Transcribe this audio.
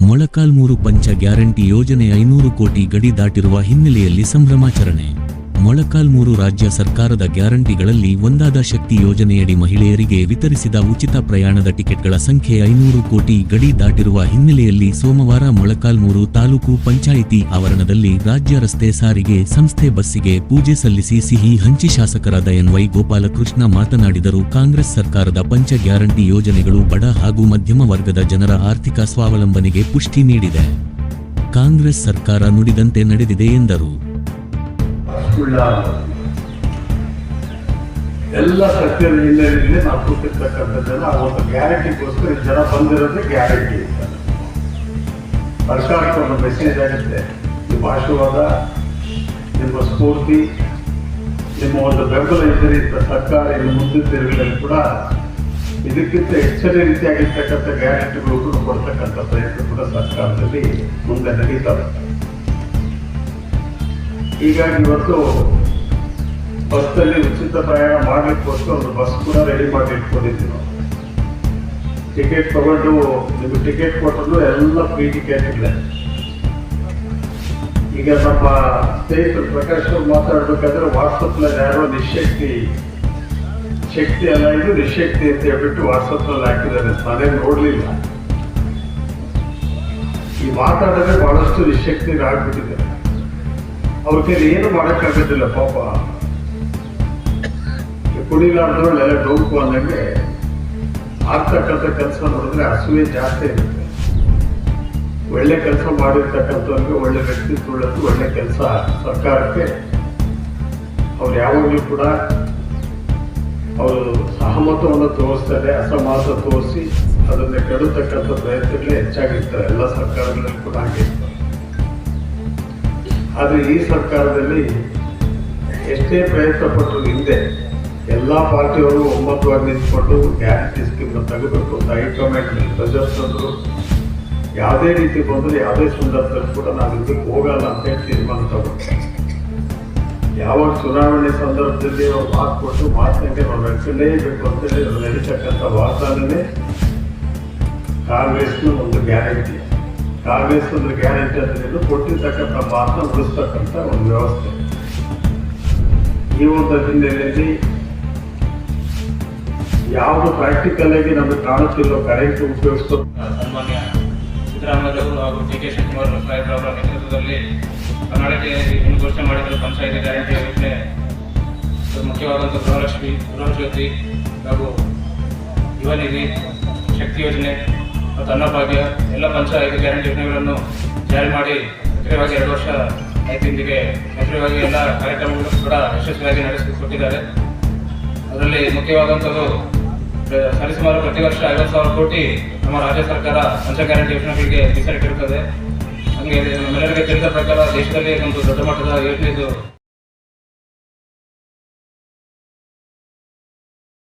ಮೊಳಕಾಲ್ಮೂರು ಪಂಚ ಗ್ಯಾರಂಟಿ ಯೋಜನೆ ಐನೂರು ಕೋಟಿ ಗಡಿ ದಾಟಿರುವ ಹಿನ್ನೆಲೆಯಲ್ಲಿ ಸಂಭ್ರಮಾಚರಣೆ. ಮೊಳಕಾಲ್ಮೂರು ರಾಜ್ಯ ಸರ್ಕಾರದ ಗ್ಯಾರಂಟಿಗಳಲ್ಲಿ ಒಂದಾದ ಶಕ್ತಿ ಯೋಜನೆಯಡಿ ಮಹಿಳೆಯರಿಗೆ ವಿತರಿಸಿದ ಉಚಿತ ಪ್ರಯಾಣದ ಟಿಕೆಟ್ಗಳ ಸಂಖ್ಯೆ ಐನೂರು ಕೋಟಿ ಗಡಿ ದಾಟಿರುವ ಹಿನ್ನೆಲೆಯಲ್ಲಿ ಸೋಮವಾರ ಮೊಳಕಾಲ್ಮೂರು ತಾಲೂಕು ಪಂಚಾಯಿತಿ ಆವರಣದಲ್ಲಿ ರಾಜ್ಯ ರಸ್ತೆ ಸಾರಿಗೆ ಸಂಸ್ಥೆ ಬಸ್ಸಿಗೆ ಪೂಜೆ ಸಲ್ಲಿಸಿ ಸಿಹಿ ಹಂಚಿ ಶಾಸಕರಾದ ಎನ್ವೈ ಗೋಪಾಲಕೃಷ್ಣ ಮಾತನಾಡಿದರು. ಕಾಂಗ್ರೆಸ್ ಸರ್ಕಾರದ ಪಂಚ ಗ್ಯಾರಂಟಿ ಯೋಜನೆಗಳು ಬಡ ಹಾಗೂ ಮಧ್ಯಮ ವರ್ಗದ ಜನರ ಆರ್ಥಿಕ ಸ್ವಾವಲಂಬನೆಗೆ ಪುಷ್ಟಿ ನೀಡಿದೆ. ಕಾಂಗ್ರೆಸ್ ಸರ್ಕಾರ ನುಡಿದಂತೆ ನಡೆದಿದೆ ಎಂದರು. ಸುಳ್ಳ ಎಲ್ಲ ಸರ್ಕಾರಿ ಹಿನ್ನೆಲೆಯಲ್ಲಿ ನಾವು ಕೊಟ್ಟಿರ್ತಕ್ಕಂಥದ್ದೆಲ್ಲ ಒಂದು ಗ್ಯಾರಂಟಿಗೋಸ್ಕರ ಜನ ಬಂದಿರೋದೇ ಗ್ಯಾರಂಟಿ ಅಂತ. ಸರ್ಕಾರಕ್ಕೆ ಒಂದು ಮೆಸೇಜ್ ಆಗುತ್ತೆ. ನಿಮ್ಮ ಆಶೀರ್ವಾದ, ನಿಮ್ಮ ಸ್ಫೂರ್ತಿ, ನಿಮ್ಮ ಒಂದು ಬೆಂಬಲ ಇದ್ದರೆ ಇಂಥ ಸರ್ಕಾರ ಇನ್ನು ಮುಂದಿನ ದಿನಗಳಲ್ಲಿ ಕೂಡ ಇದಕ್ಕಿಂತ ಹೆಚ್ಚಿನ ರೀತಿಯಾಗಿರ್ತಕ್ಕಂಥ ಗ್ಯಾರಂಟಿಗಳು ಕೂಡ ಕೊಡ್ತಕ್ಕಂಥ ಪ್ರಯತ್ನ ಕೂಡ ಸರ್ಕಾರದಲ್ಲಿ ಮುಂದೆ ನಡೀತವೆ ಹೀಗಾಗಿ ಇವತ್ತು ಬಸ್ಸಲ್ಲಿ ಉಚಿತ ಪ್ರಯಾಣ ಮಾಡಲಿಕ್ಕೋಸ್ಕರ ಒಂದು ಬಸ್ ಕೂಡ ರೆಡಿ ಮಾಡಿ ಇಟ್ಕೊಂಡಿದ್ವಿ ನಾವು. ಟಿಕೆಟ್ ತಗೊಂಡು, ನಿಮಗೆ ಟಿಕೆಟ್ ಕೊಟ್ಟರು ಎಲ್ಲ ಫ್ರೀ ಟಿಕೆಟ್ ಇದೆ. ಈಗ ನಮ್ಮ ಸ್ನೇಹಿತರು ಪ್ರಕಾಶ್ ಮಾತಾಡಬೇಕಾದ್ರೆ ಮಾತಾಡ್ಬೇಕಾದ್ರೆ ವಾಟ್ಸಪ್ನಲ್ಲಿ ಯಾರೋ ನಿಶಕ್ತಿ, ಶಕ್ತಿ ಅಲ್ಲ, ಇದು ನಿಶಕ್ತಿ ಅಂತ ಹೇಳ್ಬಿಟ್ಟು ವಾಟ್ಸಪ್ನಲ್ಲಿ ಹಾಕಿದ್ದಾರೆ. ನಾನೇ ನೋಡ್ಲಿಲ್ಲ. ಈ ಮಾತಾಡೋದೇ ಬಹಳಷ್ಟು ನಿಶಕ್ತಿ ಆಗ್ಬಿಟ್ಟಿದ್ದಾರೆ ಅವ್ರ ಕೈಲಿ ಏನು ಮಾಡೋಕ್ಕಾಗೋದಿಲ್ಲ ಪಾಪ. ಕುಡಿಲಾರ್ದವ್ರು ಎಲ್ಲ ಡೌಕು ಅಂದಂಗೆ ಆಗ್ತಕ್ಕಂಥ ಕೆಲಸ ನೋಡಿದ್ರೆ ಹಸುವೆ ಜಾಸ್ತಿ ಇರುತ್ತೆ. ಒಳ್ಳೆ ಕೆಲಸ ಮಾಡಿರ್ತಕ್ಕಂಥವ್ರಿಗೆ ಒಳ್ಳೆ ವ್ಯಕ್ತಿತ್ವ ಉಳ್ಳದ್ದು ಒಳ್ಳೆ ಕೆಲಸ. ಸರ್ಕಾರಕ್ಕೆ ಅವ್ರು ಯಾವಾಗಲೂ ಕೂಡ ಅವರು ಸಹಮತವನ್ನು ತೋರಿಸ್ತಾರೆ ಅಸಮತ ತೋರಿಸಿ ಅದನ್ನು ಕೆಡತಕ್ಕಂಥ ಪ್ರಯತ್ನಗಳೇ ಹೆಚ್ಚಾಗಿರ್ತಾರೆ. ಎಲ್ಲ ಸರ್ಕಾರಗಳಲ್ಲಿ ಕೂಡ ಆಗಿರ್ತಾರೆ ಆದರೆ ಈ ಸರ್ಕಾರದಲ್ಲಿ ಎಷ್ಟೇ ಪ್ರಯತ್ನ ಪಟ್ಟರು ಹಿಂದೆ ಎಲ್ಲ ಪಾರ್ಟಿಯವರು ಒಮ್ಮತವಾಗಿ ನಿಂತ್ಕೊಂಡು ಗ್ಯಾರಂಟಿ ಸ್ಕೀಮ್ ತೆಗೆದುಕೊಂಡು ಅಂತ ಹೈಕಮಾಂಡ್ ಸಜೆಸ್ಟ್ ತಂದರು. ಯಾವುದೇ ರೀತಿ ಬಂದರೂ ಯಾವುದೇ ಸಂದರ್ಭದಲ್ಲಿ ಕೂಡ ನಾವು ಇದಕ್ಕೆ ಹೋಗಲ್ಲ ಅಂತ ಹೇಳಿ ತೀರ್ಮಾನ ತಗೊಂಡು ಯಾವಾಗ ಚುನಾವಣೆ ಸಂದರ್ಭದಲ್ಲಿ ಅವ್ರು ಮಾತು ಕೊಟ್ಟು ಮಾತಿನಾಗೆ ನಾವು ನಡೆಸಲೇಬೇಕು ಅಂತೇಳಿ ನಡೀತಕ್ಕಂಥ ವಾತಾವರಣನೇ ಕಾಂಗ್ರೆಸ್ನ ಒಂದು ಗ್ಯಾರಂಟಿ ಕಾಂಗ್ರೆಸ್ ಒಂದು ಗ್ಯಾರಂಟಿ ಹೇಳಿದ್ರು ಕೊಟ್ಟಿರ್ತಕ್ಕಂಥ ಮಾತನ್ನ ಉಳಿಸ್ತಕ್ಕಂಥ ಒಂದು ವ್ಯವಸ್ಥೆ. ಈ ಒಂದು ಹಿನ್ನೆಲೆಯಲ್ಲಿ ಯಾವುದು ಪ್ರಾಕ್ಟಿಕಲ್ ಆಗಿ ನಮಗೆ ಕಾಣುತ್ತಿಲ್ಲೋ ಕರೆಂಟ್ ಉಪಯೋಗಿಸ್ತು ಸನ್ಮಾನ್ಯ ಸಿದ್ದರಾಮಯ್ಯ ಅವರು ಹಾಗೂ ಡಿ ಕೆ ಶಿವಕುಮಾರ್ ಸಾಹೇಬ್ರ ಅವರ ನೇತೃತ್ವದಲ್ಲಿ ಇನ್ನು ಘೋಷಣೆ ಮಾಡಿದ ಪಂಚಾಯತಿ ಗ್ಯಾರಂಟಿ ಯೋಜನೆ ಮುಖ್ಯವಾದಂಥ ಗೃಹಲಕ್ಷ್ಮಿ ಗೃಹಜ್ಯೋತಿ ಹಾಗೂ ಯುವ ನಿಧಿ ಶಕ್ತಿ ಯೋಜನೆ. ಮತ್ತು ಅನ್ನಭಾಗ್ಯ ಎಲ್ಲ ಪಂಚಾಯತ್ ಗ್ಯಾರಂಟಿ ಯೋಜನೆಗಳನ್ನು ಜಾರಿ ಮಾಡಿ ಸಕ್ರಿಯವಾಗಿ ಎರಡು ವರ್ಷ ಇಂದಿಗೆ ಸಕ್ರಿಯವಾಗಿ ಎಲ್ಲ ಕಾರ್ಯಕ್ರಮಗಳು ಕೂಡ ಯಶಸ್ವಿಯಾಗಿ ನಡೆಸಿಕೊಟ್ಟಿದ್ದಾರೆ. ಅದರಲ್ಲಿ ಮುಖ್ಯವಾದಂಥದ್ದು ಸರಿಸುಮಾರು ಪ್ರತಿ ವರ್ಷ ಐವತ್ತು ಸಾವಿರ ಕೋಟಿ ನಮ್ಮ ರಾಜ್ಯ ಸರ್ಕಾರ ಪಂಚ ಗ್ಯಾರಂಟಿ ಯೋಜನೆಗಳಿಗೆ ಮೀಸಲಿಟ್ಟಿರುತ್ತದೆ. ಇದು ನಮ್ಮೆಲ್ಲರಿಗೆ ತಿಳಿದ ಪ್ರಕಾರ ದೇಶದಲ್ಲಿ ಒಂದು ದೊಡ್ಡ ಮಟ್ಟದ ಯೋಜನೆ ಇದು.